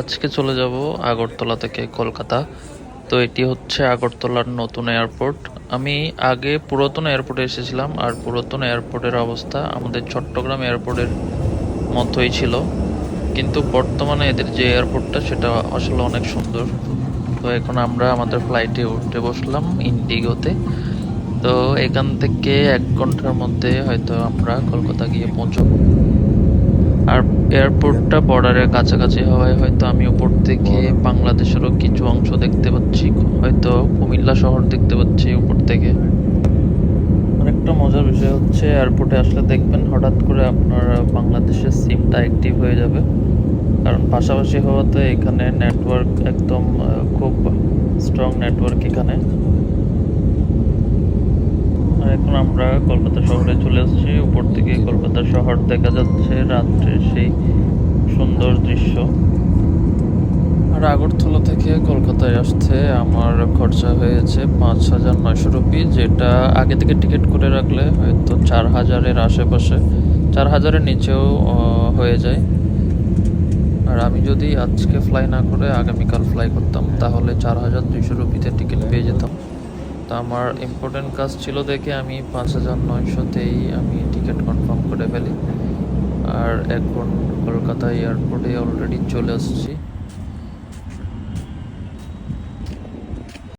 আজকে চলে যাব আগরতলা থেকে কলকাতা। তো এটি হচ্ছে আগরতলার নতুন এয়ারপোর্ট। আমি আগে পুরাতন এয়ারপোর্টে এসেছিলাম আর পুরাতন এয়ারপোর্টের অবস্থা আমাদের চট্টগ্রাম এয়ারপোর্টের মতোই ছিল। কিন্তু বর্তমানে এদের যে এয়ারপোর্টটা সেটা আসলে অনেক সুন্দর। তো এখন আমরা আমাদের ফ্লাইটে উঠতে বসলাম ইন্ডিগোতে তো এখান থেকে এক ঘণ্টার মধ্যে হয়তো আমরা কলকাতা গিয়ে পৌঁছবো। আর এয়ারপোর্টটা বর্ডারের কাছাকাছি হওয়ায় হয়তো আমি উপর থেকে বাংলাদেশেরও কিছু অংশ দেখতে পাচ্ছি হয়তো কুমিল্লা শহর দেখতে পাচ্ছি উপর থেকে। আরেকটা মজার বিষয় হচ্ছে এয়ারপোর্টে আসলে দেখবেন হঠাৎ করে আপনার বাংলাদেশের সিমটা অ্যাক্টিভ হয়ে যাবে। কারণ পাশাপাশি হওয়াতে এখানে নেটওয়ার্ক একদম খুব স্ট্রং নেটওয়ার্ক এখানে। আমরা কলকাতা শহরে চলে এসেছি উপর থেকে কলকাতা শহর দেখা যাচ্ছে রাত্রে সেই সুন্দর দৃশ্য। আর আগরতলা থেকে কলকাতায় আসতে আমার খরচা হয়েছে পাঁচ হাজার নয়শো রুপি, যেটা আগে থেকে টিকিট করে রাখলে হয়তো চার হাজারের আশেপাশে, চার হাজারের নিচেও হয়ে যায়। আর আমি যদি আজকে ফ্লাই না করে আগামীকাল ফ্লাই করতাম, তাহলে চার হাজার দুইশো রুপিতে টিকিট পেয়ে যেতাম। তা আমার ইম্পর্টেন্ট কাজ ছিল দেখে আমি পাঁচ হাজার নয়শোতেই আমি টিকিট কনফার্ম করে ফেলি। আর এখন কলকাতা এয়ারপোর্টে অলরেডি চলে আসছি।